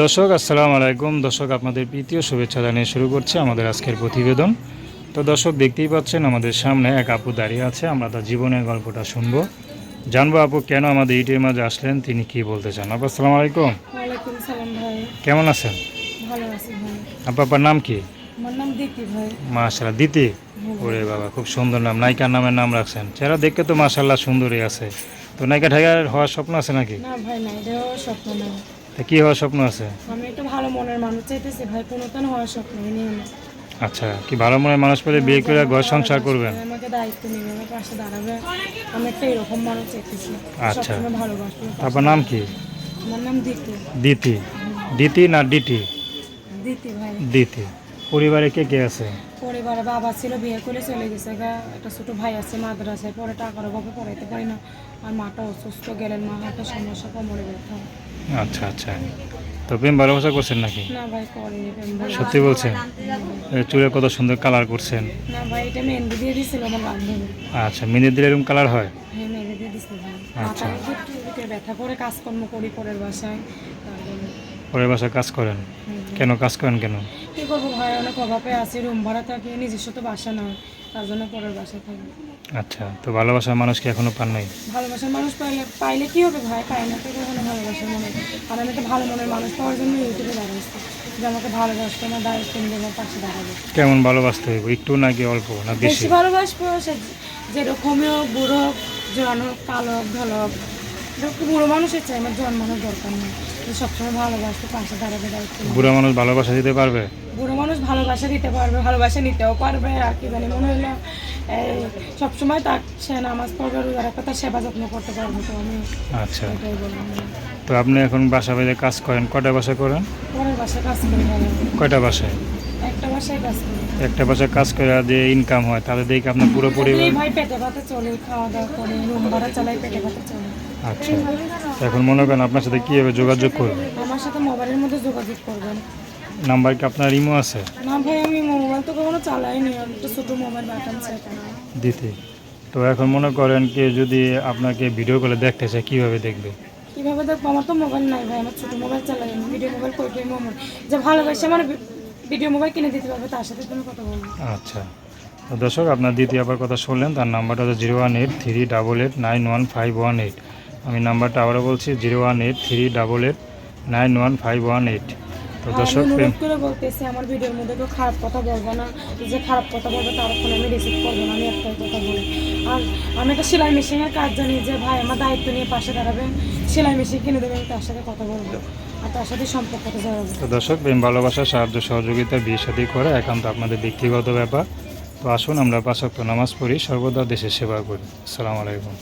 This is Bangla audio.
দর্শক আসসালামু আলাইকুম। দর্শক আপনাদের প্রীতীয় শুভেচ্ছা জানিয়ে শুরু করছি আমাদের আজকের প্রতিবেদন। তো দর্শক দেখতেই পাচ্ছেন আমাদের সামনে এক আপু দাঁড়িয়ে আছে। আমরা তার জীবনের গল্পটা শুনব। জানব আপু কেন আমাদের ইটের মাঝে আসলেন তিনি কি বলতে চান? আপু আসসালাম আলাইকুম। কেমন আছেন? ভালো আছি ভাই। আপু আপনার নাম কি? মাশাল্লাহ দিতি ওরে বাবা খুব সুন্দর নাম। নায়িকার নামের নাম রাখছেন। চেহারা দেখতে তো মাশাল্লাহ সুন্দরই আছে। তো নায়িকা ঠাইকার হওয়ার স্বপ্ন আছে নাকি? না ভাই না স্বপ্ন না। তা কি হওয়ার স্বপ্ন আছে? আমি একটা ভালো মনের মানুষ চাইতেছি ভাই পুনতন হওয়ার স্বপ্ন নিয়ে আচ্ছা কি ভালো মনের মানুষ পেলে বিয়ে করে ঘর সংসার করবেন? আমাকে দায়িত্ব নিবে আমার পাশে দাঁড়াবে। আমি একটা এরকম মানুষ চাইতেছি আচ্ছা। সবসময় ভালোবাসবো আপনার নাম কি? আমার নাম দিতি। দিতি। দিতি না ডিটি? দিতি ভাই। দিতি। পরিবারে কে কে আছে? পরিবারে বাবা ছিল বিয়ে করে চলে গেছে গা। একটা ছোট ভাই আছে মাদ্রাসায় পরে টাকার অভাবে পড়াইতে পারি না। আর মাটা অসুস্থ গেলেন মা হাতে সমস্যা কোমরে ব্যথা। আচ্ছা আচ্ছা। তো প্রেম ভালোবাসা করছেন নাকি? না ভাই করেনি প্রেম। সত্যি বলছেন? চুলে কত সুন্দর কালার করছেন। না ভাই এটা মেহেন্দি দিয়ে দিছিল আমার বান্ধবী। আচ্ছা মিনিট দিলে এরকম কালার হয়? হ্যাঁ মেহেন্দি দিয়ে দিছিল ভাই। আচ্ছা। মাথায় একটু ব্যথা করে কাজকর্ম করি পরের বাসায়। পরের বাসায় কাজ করেন? হুম। কেন কাজ করেন কেন? কি করব ভাই অনেক অভাবে আছি রুম ভাড়া থাকি নিজস্ব তো বাসা নয় তার জন্য পরের বাসায় থাকি। আচ্ছা তো ভালোবাসার মানুষ কি এখনও পান নাই? ভালোবাসার মানুষ পাইলে পাইলে কি হবে ভাই? পাই না তো কখনো ভালোবাসার মানুষ। আর আমি তো ভালো মনের মানুষ পাওয়ার জন্য ইউটিউবে দাঁড়াচ্ছি যে আমাকে ভালোবাসতো দায়িত্ব নিয়ে আমার পাশে দাঁড়াবে। কেমন ভালোবাসতে হইব একটু নাকি অল্প না বেশি ভালোবাসবো সে যেরকমই হোক বুড়ো হোক জোয়ান হোক কালো হোক ভালো হোক। বুড়ো মানুষের চাই আমার জন্মানোর দরকার নেই। সবসময় ভালোবাসতে পাশে দাঁড়াবে দায়িত্ব। বুড়া মানুষ ভালোবাসা দিতে পারবে? মানুষ ভালোবাসা দিতে পারবে ভালোবাসা নিতেও পারবে আর কি জানি মনে হলো সবসময় তার সে নামাজ পড়বে রোজা রাখবে তার সেবা যত্ন করতে পারবে তো আমি। আচ্ছা। তো আপনি এখন বাসা বাইরে কাজ করেন কয়টা বাসা করেন? বাসায় কাজ করি কয়টা বাসায়? একটা বাসায় কাজ করি। একটা বাসায় কাজ করে যে ইনকাম হয় তাদের দেখে আপনার পুরো পরিবার ভাই পেটে ভাতে চলে খাওয়া দাওয়া করে রুম ভাড়া চালাই পেটে ভাতে চলে। আচ্ছা। এখন মনে করেন আপনার সাথে কীভাবে যোগাযোগ করবে? আমার সাথে মোবাইলের মধ্যে যোগাযোগ করবেন। নাম্বার কি আপনার ইমো আছে? না ভাই আমি মোবাইল তো কখনো চালাইনি আমি তো ছোটো মোবাইল বাটন দিতে। তো এখন মনে করেন কি যদি আপনাকে ভিডিও কলে দেখতে চায় কীভাবে দেখবে? কীভাবে দেখব? আমার তো মোবাইল নাই ভাই আমার ছোটো মোবাইল চালাই আমি ভিডিও মোবাইল কইটাই মোবাইল? যে ভালোবাসে আমার ভিডিও মোবাইল কিনে দিতে পারবে তার সাথে তুমি কথা বলব আচ্ছা। তো দর্শক আপনার দ্বিতীয় আবার কথা শুনলেন তার নাম্বারটা হচ্ছে zero one eight three double eight nine one five one eight. আমি নাম্বারটা আবারও বলছি zero one eight three double eight nine one five one eight. তো আমি দর্শক করে বলতেছি আমার ভিডিওর মধ্যে কেউ খারাপ কথা বলব না যে খারাপ কথা বলবে তার ফোন আমি রিসিভ করব না আমি একটাই কথা বলি। আর আমি একটা সেলাই মেশিনের কাজ জানি যে ভাই আমার দায়িত্ব নিয়ে পাশে দাঁড়াবেন সেলাই মেশিন কিনে দেবেন তার সাথে কথা বলব আর তার সাথে সম্পর্কটা দর্শক প্রেম ভালোবাসা সাহায্য সহযোগিতা বিয়ে সাথী করে একান্ত আপনাদের ব্যক্তিগত ব্যাপার। তো আসুন আমরা পাঁচক্ত নামাজ পড়ি সর্বদা দেশের সেবা করি। আসসালামু আলাইকুম।